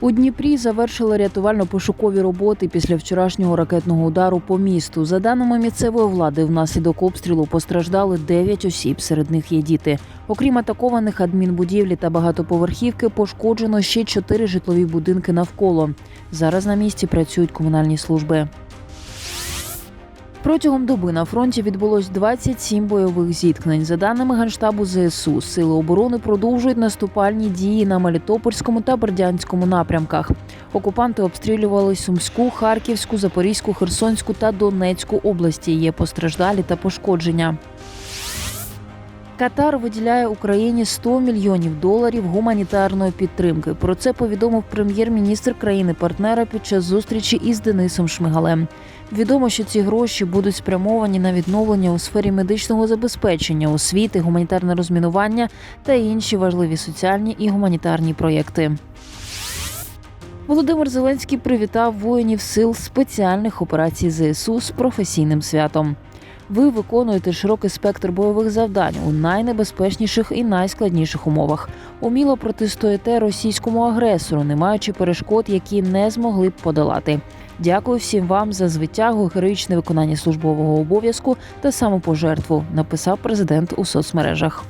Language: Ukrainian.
У Дніпрі завершили рятувально-пошукові роботи після вчорашнього ракетного удару по місту. За даними місцевої влади, внаслідок обстрілу постраждали 9 осіб. Серед них є діти. Окрім атакованих адмінбудівлі та багатоповерхівки, пошкоджено ще чотири житлові будинки навколо. Зараз на місці працюють комунальні служби. Протягом доби на фронті відбулось 27 бойових зіткнень. За даними генштабу ЗСУ, сили оборони продовжують наступальні дії на Мелітопольському та Бердянському напрямках. Окупанти обстрілювали Сумську, Харківську, Запорізьку, Херсонську та Донецьку області. Є постраждалі та пошкодження. Катар виділяє Україні 100 мільйонів доларів гуманітарної підтримки. Про це повідомив прем'єр-міністр країни-партнера під час зустрічі із Денисом Шмигалем. Відомо, що ці гроші будуть спрямовані на відновлення у сфері медичного забезпечення, освіти, гуманітарне розмінування та інші важливі соціальні і гуманітарні проєкти. Володимир Зеленський привітав воїнів сил спеціальних операцій ЗСУ з професійним святом. Ви виконуєте широкий спектр бойових завдань у найнебезпечніших і найскладніших умовах. Уміло протистоїте російському агресору, не маючи перешкод, які не змогли б подолати. Дякую всім вам за звитягу, героїчне виконання службового обов'язку та самопожертву, написав президент у соцмережах.